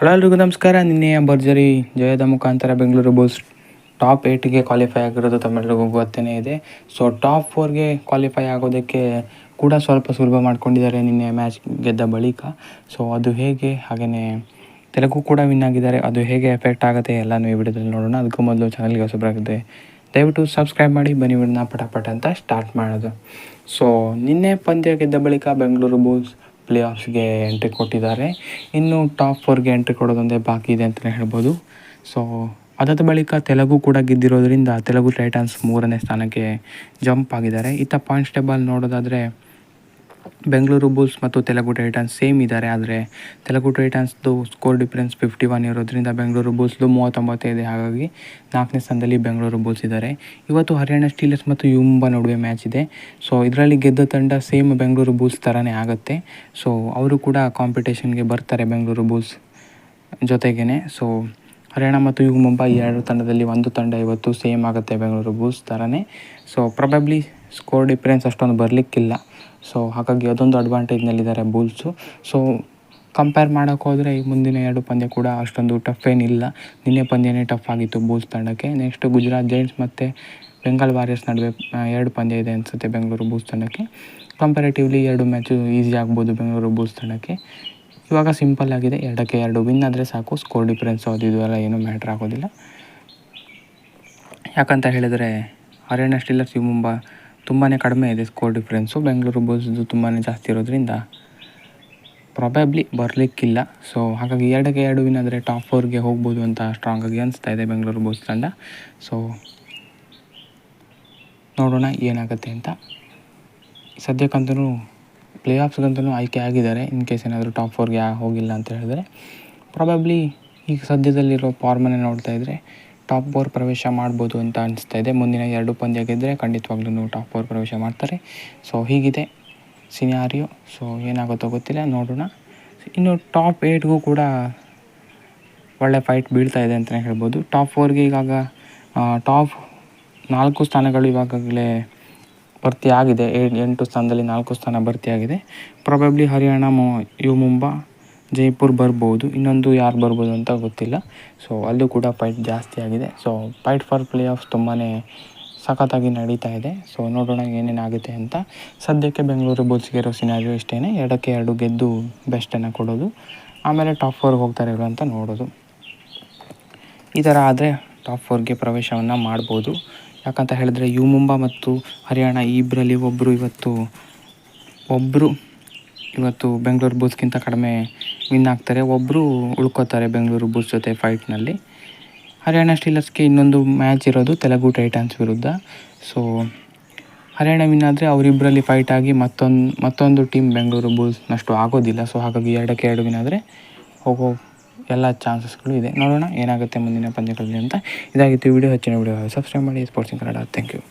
Hello ಎಲ್ರಿಗೂ ನಮಸ್ಕಾರ. ನಿನ್ನೆ ಭರ್ಜರಿ ಜಯದ ಮುಖಾಂತರ ಬೆಂಗಳೂರು ಬುಲ್ಸ್ ಟಾಪ್ ಏಯ್ಟಿಗೆ ಕ್ವಾಲಿಫೈ ಆಗಿರೋದು ತಮ್ಮೆಲ್ಲರಿಗೂ ಗೊತ್ತೇ ಇದೆ. ಸೊ ಟಾಪ್ ಫೋರ್ಗೆ ಕ್ವಾಲಿಫೈ ಆಗೋದಕ್ಕೆ ಕೂಡ ಸ್ವಲ್ಪ ಸುಲಭ ಮಾಡ್ಕೊಂಡಿದ್ದಾರೆ ನಿನ್ನೆ ಮ್ಯಾಚ್ ಗೆದ್ದ ಬಳಿಕ. ಸೊ ಅದು ಹೇಗೆ? ಹಾಗೆಯೇ ತೆಲುಗು ಕೂಡ ವಿನ್ ಆಗಿದ್ದಾರೆ. ಅದು ಹೇಗೆ ಎಫೆಕ್ಟ್ ಆಗುತ್ತೆ ಎಲ್ಲನೂ ಈ ವಿಡಿಯೋದಲ್ಲಿ ನೋಡೋಣ. ಅದಕ್ಕೂ ಮೊದಲು ಚಾನಲ್ಗೆ ಹೊಸಬರಾಗಿದೆ ದಯವಿಟ್ಟು ಸಬ್ಸ್ಕ್ರೈಬ್ ಮಾಡಿ, ಬನ್ನಿ ವಿಡನ್ನ ಪಟಾಪಟ ಅಂತ ಸ್ಟಾರ್ಟ್ ಮಾಡೋದು. ಸೊ ನಿನ್ನೆ ಪಂದ್ಯ ಗೆದ್ದ ಬಳಿಕ ಬೆಂಗಳೂರು ಬುಲ್ಸ್ ಪ್ಲೇ ಆಫ್ಸ್ಗೆ ಎಂಟ್ರಿ ಕೊಟ್ಟಿದ್ದಾರೆ. ಇನ್ನು ಟಾಪ್ ಫೋರ್ಗೆ ಎಂಟ್ರಿ ಕೊಡೋದೊಂದೇ ಬಾಕಿ ಇದೆ ಅಂತಲೇ ಹೇಳ್ಬೋದು. ಸೊ ಅದಾದ ಬಳಿಕ ತೆಲುಗು ಕೂಡ ಗೆದ್ದಿರೋದ್ರಿಂದ ತೆಲುಗು ಟೈಟನ್ಸ್ ಮೂರನೇ ಸ್ಥಾನಕ್ಕೆ ಜಂಪ್ ಆಗಿದ್ದಾರೆ. ಇತ್ತ ಪಾಯಿಂಟ್ಸ್ ಟೇಬಲ್ ನೋಡೋದಾದರೆ ಬೆಂಗಳೂರು ಬುಲ್ಸ್ ಮತ್ತು ತೆಲುಗು ಟೈಟನ್ಸ್ ಸೇಮ್ ಇದ್ದಾರೆ ಆದರೆ ತೆಲುಗು ಟೈಟನ್ಸ್ದು ಸ್ಕೋರ್ ಡಿಫ್ರೆನ್ಸ್ ಫಿಫ್ಟಿ ಒನ್ ಇರೋದ್ರಿಂದ ಬೆಂಗಳೂರು ಬುಲ್ಸ್ದು ಮೂವತ್ತೊಂಬತ್ತೈದೆ. ಹಾಗಾಗಿ ನಾಲ್ಕನೇ ಸ್ಥಾನದಲ್ಲಿ ಬೆಂಗಳೂರು ಬುಲ್ಸ್ ಇದ್ದಾರೆ ಇವತ್ತು ಹರಿಯಾಣ ಸ್ಟೀಲರ್ಸ್ ಮತ್ತು ಯುಂಬ ನಡುವೆ ಮ್ಯಾಚ್ ಇದೆ. ಸೊ ಇದರಲ್ಲಿ ಗೆದ್ದ ತಂಡ ಸೇಮ್ ಬೆಂಗಳೂರು ಬುಲ್ಸ್ ಥರನೇ ಆಗುತ್ತೆ. ಸೊ ಅವರು ಕೂಡ ಕಾಂಪಿಟೇಷನ್ಗೆ ಬರ್ತಾರೆ ಬೆಂಗಳೂರು ಬುಲ್ಸ್ ಜೊತೆಗೇ ಸೊ ಹರಿಯಾಣ ಮತ್ತು ಯು ಮುಂಬೈ ಎರಡು ತಂಡದಲ್ಲಿ ಒಂದು ತಂಡ ಇವತ್ತು ಸೇಮ್ ಆಗುತ್ತೆ ಬೆಂಗಳೂರು ಬುಲ್ಸ್ ಥರನೇ ಸೊ ಪ್ರೊಬಬ್ಲಿ ಸ್ಕೋರ್ ಡಿಫ್ರೆನ್ಸ್ ಅಷ್ಟೊಂದು ಬರಲಿಕ್ಕಿಲ್ಲ. ಸೊ ಹಾಗಾಗಿ ಅದೊಂದು ಅಡ್ವಾಂಟೇಜ್ನಲ್ಲಿದ್ದಾರೆ ಬುಲ್ಸು ಸೊ ಕಂಪೇರ್ ಮಾಡೋಕೆ ಹೋದರೆ ಈ ಮುಂದಿನ ಎರಡು ಪಂದ್ಯ ಕೂಡ ಅಷ್ಟೊಂದು ಟಫ್ ಏನಿಲ್ಲ. ನಿನ್ನೆ ಪಂದ್ಯನೇ ಟಫ್ ಆಗಿತ್ತು ಬೂಲ್ಸ್ ತಂಡಕ್ಕೆ. ನೆಕ್ಸ್ಟ್ ಗುಜರಾತ್ ಜೈಂಟ್ಸ್ ಮತ್ತು ಬೆಂಗಾಲ್ ವಾರಿಯರ್ಸ್ ನಡುವೆ ಎರಡು ಪಂದ್ಯ ಇದೆ ಅನಿಸುತ್ತೆ ಬೆಂಗಳೂರು ಬೂಲ್ಸ್ ತಂಡಕ್ಕೆ. ಕಂಪ್ಯಾರೇಟಿವ್ಲಿ ಎರಡು ಮ್ಯಾಚು ಈಸಿ ಆಗ್ಬೋದು ಬೆಂಗಳೂರು ಬೂಲ್ಸ್ ತಂಡಕ್ಕೆ. ಇವಾಗ ಸಿಂಪಲ್ ಆಗಿದೆ. ಎರಡಕ್ಕೆ ಎರಡು ವಿನ್ ಆದರೆ ಸಾಕು. ಸ್ಕೋರ್ ಡಿಫ್ರೆನ್ಸ್ ಅದು ಇದು ಎಲ್ಲ ಏನೂ ಮ್ಯಾಟ್ರ್ ಆಗೋದಿಲ್ಲ. ಯಾಕಂತ ಹೇಳಿದರೆ ಹರಿಯಾಣ ಸ್ಟಿಲ್ಲರ್ಸ್ ಇವು ಮುಂಬ ತುಂಬಾ ಕಡಿಮೆ ಇದೆ ಸ್ಕೋರ್ ಡಿಫ್ರೆನ್ಸು ಬೆಂಗಳೂರು ಬುಲ್ಸ್ದು ತುಂಬಾ ಜಾಸ್ತಿ ಇರೋದ್ರಿಂದ ಪ್ರಾಬಬ್ಲಿ ಬರಲಿಕ್ಕಿಲ್ಲ. ಸೊ ಹಾಗಾಗಿ ಎರಡಕ್ಕೆ ಎರಡು ವಿನ್ ಆದರೆ ಟಾಪ್ ಫೋರ್ಗೆ ಹೋಗ್ಬೋದು ಅಂತ ಸ್ಟ್ರಾಂಗಾಗಿ ಅನಿಸ್ತಾ ಇದೆ ಬೆಂಗಳೂರು ಬುಲ್ಸ್ ತಂಡ. ಸೊ ನೋಡೋಣ ಏನಾಗುತ್ತೆ ಅಂತ. ಸದ್ಯಕ್ಕಂತೂ ಪ್ಲೇ ಆಫ್ಸ್ಗಂತೂ ಆಯ್ಕೆ ಆಗಿದ್ದಾರೆ. ಇನ್ ಕೇಸ್ ಏನಾದರೂ ಟಾಪ್ ಫೋರ್ಗೆ ಹೋಗಿಲ್ಲ ಅಂತ ಹೇಳಿದ್ರೆ. ಪ್ರಾಬಬ್ಲಿ ಈಗ ಸದ್ಯದಲ್ಲಿರೋ ಫಾರ್ಮನ್ನೇ ನೋಡ್ತಾ ಇದ್ದರೆ ಟಾಪ್ ಫೋರ್ ಪ್ರವೇಶ ಮಾಡ್ಬೋದು ಅಂತ ಅನಿಸ್ತಾ ಇದೆ. ಮುಂದಿನ ಎರಡು ಪಂದ್ಯ ಗೆದ್ದರೆ ಖಂಡಿತವಾಗ್ಲೂ ಟಾಪ್ ಫೋರ್ ಪ್ರವೇಶ ಮಾಡ್ತಾರೆ. ಸೊ ಹೀಗಿದೆ ಸಿನಾರಿಯೋ ಸೊ ಏನಾಗುತ್ತೋ ಗೊತ್ತಿಲ್ಲ. ನೋಡೋಣ. ಇನ್ನು ಟಾಪ್ ಏಯ್ಟ್ಗೂ ಕೂಡ ಒಳ್ಳೆ ಫೈಟ್ ಬೀಳ್ತಾ ಇದೆ ಅಂತಲೇ ಹೇಳ್ಬೋದು. ಟಾಪ್ ಫೋರ್ಗೆ ಇವಾಗ ಟಾಪ್ ನಾಲ್ಕು ಸ್ಥಾನಗಳು ಇವಾಗಲೇ ಭರ್ತಿ ಆಗಿದೆ. ಎಂಟು ಸ್ಥಾನದಲ್ಲಿ ನಾಲ್ಕು ಸ್ಥಾನ ಭರ್ತಿಯಾಗಿದೆ ಪ್ರಾಬಬ್ಲಿ ಹರಿಯಾಣ, ಮು, ಯು, ಮುಂಬಾ ಜೈಪುರ್ ಬರ್ಬೋದು, ಇನ್ನೊಂದು ಯಾರು ಬರ್ಬೋದು ಅಂತ ಗೊತ್ತಿಲ್ಲ. ಸೊ ಅಲ್ಲೂ ಕೂಡ ಫೈಟ್ ಜಾಸ್ತಿ ಆಗಿದೆ. So fight for play off ತುಂಬಾ ಸಖತ್ತಾಗಿ ನಡೀತಾ ಇದೆ. ಸೊ ನೋಡೋಣ ಏನೇನಾಗುತ್ತೆ ಅಂತ. ಸದ್ಯಕ್ಕೆ ಬೆಂಗಳೂರು ಬುಲ್ಸ್ಗೆ ಇರೋ ಸಿನಾರಿಯೋ ಇಷ್ಟೇ ಎರಡಕ್ಕೆ ಎರಡು ಗೆದ್ದು ಬೆಸ್ಟನ್ನು ಕೊಡೋದು. ಆಮೇಲೆ ಟಾಪ್ ಫೋರ್ಗೆ ಹೋಗ್ತಾರೆ ಇವರು ಅಂತ ನೋಡೋದು. ಈ ಥರ ಆದರೆ ಟಾಪ್ ಫೋರ್ಗೆ ಪ್ರವೇಶವನ್ನು ಮಾಡ್ಬೋದು. ಯಾಕಂತ ಹೇಳಿದ್ರೆ ಯು ಮುಂಬಾ ಮತ್ತು ಹರಿಯಾಣ ಇಬ್ಬರಲ್ಲಿ ಒಬ್ಬರು ಇವತ್ತು ಒಬ್ಬರು ಇವತ್ತು ಬೆಂಗಳೂರು ಬುಲ್ಸ್ಗಿಂತ ಕಡಿಮೆ ವಿನ್ ಆಗ್ತಾರೆ. ಒಬ್ಬರು ಉಳ್ಕೋತಾರೆ ಬೆಂಗಳೂರು ಬುಲ್ಸ್ ಜೊತೆ ಫೈಟ್ನಲ್ಲಿ ಹರಿಯಾಣ ಸ್ಟೀಲರ್ಸ್ಗೆ ಇನ್ನೊಂದು ಮ್ಯಾಚ್ ಇರೋದು ತೆಲುಗು ಟೈಟನ್ಸ್ ವಿರುದ್ಧ. ಸೊ ಹರಿಯಾಣ ವಿನ್ ಆದರೆ ಅವರಿಬ್ಬರಲ್ಲಿ ಫೈಟ್ ಆಗಿ ಮತ್ತೊಂದು ಮತ್ತೊಂದು ಟೀಮ್ ಬೆಂಗಳೂರು ಬುಲ್ಸ್ನಷ್ಟು ಆಗೋದಿಲ್ಲ. ಸೊ ಹಾಗಾಗಿ ಎರಡಕ್ಕೆ ಎರಡು ವಿನ್ ಆದರೆ ಹೋಗೋ ಎಲ್ಲ ಚಾನ್ಸಸ್ಗಳು ಇದೆ. ನೋಡೋಣ ಏನಾಗುತ್ತೆ ಮುಂದಿನ ಪಂದ್ಯಗಳಲ್ಲಿ ಅಂತ. ಇದಾಗಿತ್ತು ವಿಡಿಯೋ. ಹೆಚ್ಚಿನ ವಿಡಿಯೋ ಸಬ್ಸ್ಕ್ರೈಬ್ ಮಾಡಿ. ಸ್ಪೋರ್ಟ್ಸಿಂಗ್ ಕನ್ನಡ ಥ್ಯಾಂಕ್ ಯು